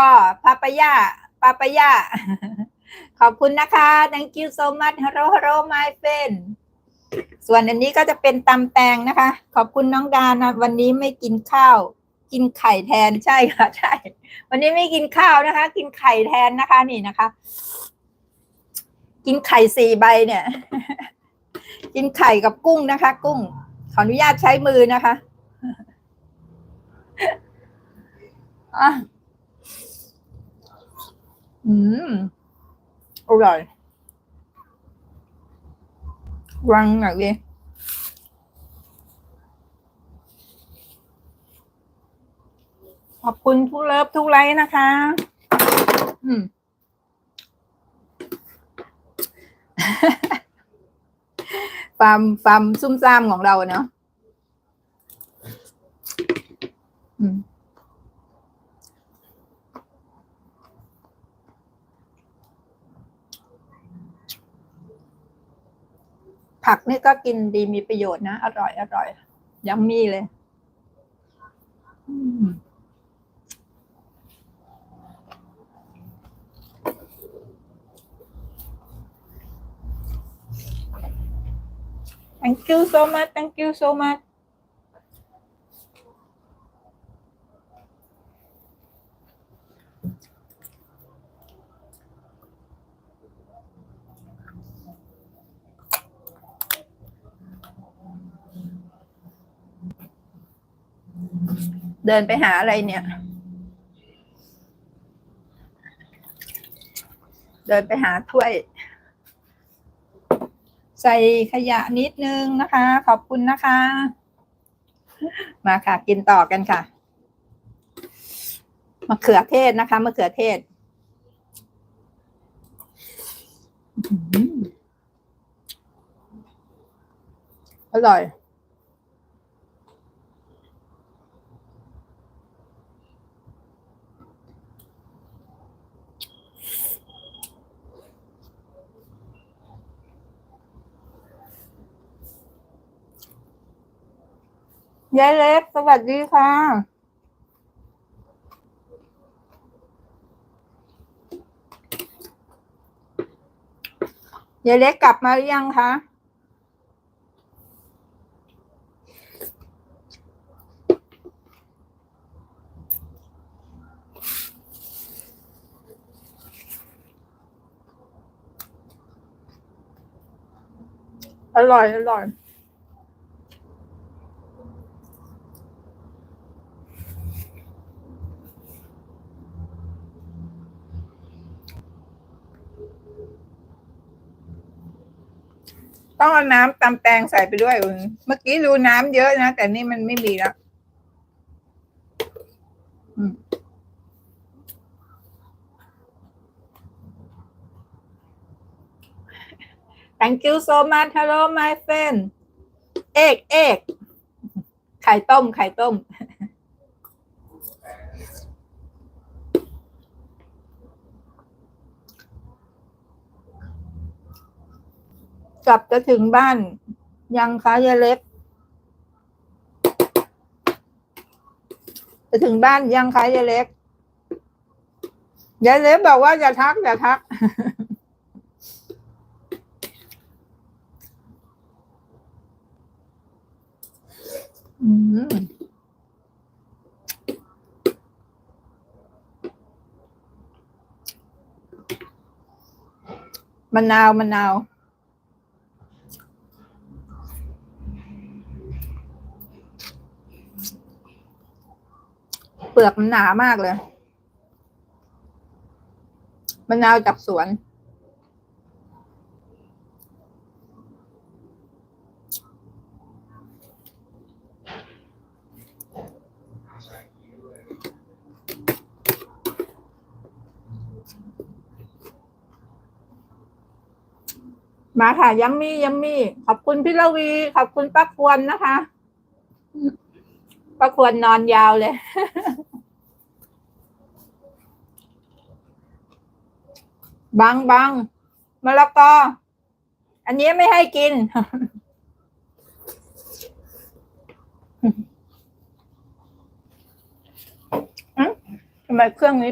อปาปายาปาปายาขอบคุณนะคะ thank you so much hello hello my friend ส่วนอันนี้ก็จะเป็นตำแตงนะคะ ขอบคุณน้องดานะ วันนี้ไม่กินข้าว กินไข่แทนใช่ค่ะใช่ วันนี้ไม่กินข้าวนะคะ กินไข่แทนนะคะนี่นะคะ กินไข่สี่ใบเนี่ย กินไข่กับกุ้งนะคะ กุ้ง ขออนุญาตใช้มือนะคะอะ อืมอร่อย วังหน่อยดิขอบคุณทุกเลิฟทุกไลค์นะคะ อืม ฟาร์มฟาร์มซุ่มซ่ามของเราเนาะอืม ผักนี่ก็กินดีมีประโยชน์นะ อร่อยอร่อยยัมมี่เลยอืม thank you so much thank you so much เดินไปหาอะไรเนี่ย เดินไปหาถ้วย ใส่ขยะนิดนึงนะคะ ขอบคุณนะคะ มาค่ะ กินต่อกันค่ะมะเขือเทศนะคะมะเขือเทศอร่อย ยายเล็ก สวัสดีค่ะ ยายเล็กกลับมาหรือยังคะ อร่อย อร่อย ต้องเอาน้ำตำแตงใส่ไปด้วยอืมเมื่อกี้ดูน้ำเยอะนะ แต่นี่มันไม่มีแล้วอ thank you so much hello my friend เอกเอกไข่ต้ม ไข่ต้ม กลับจะถึงบ้าน ยังคะยายเล็ก จะถึงบ้านยังคะยายเล็กยายเล็กบอกว่าอย่าทักอย่าทัก อืมมะนาวมะนาว เปลือกมันหนามากเลยมะนาวจากสวน มาค่ะยัมมี่ยัมมี่ ขอบคุณพี่ละวี ขอบคุณป้าควรนะคะป้าควรนอนยาวเลย บังบังมะละกอ อันนี้ไม่ให้กิน ทำไมเครื่องนี้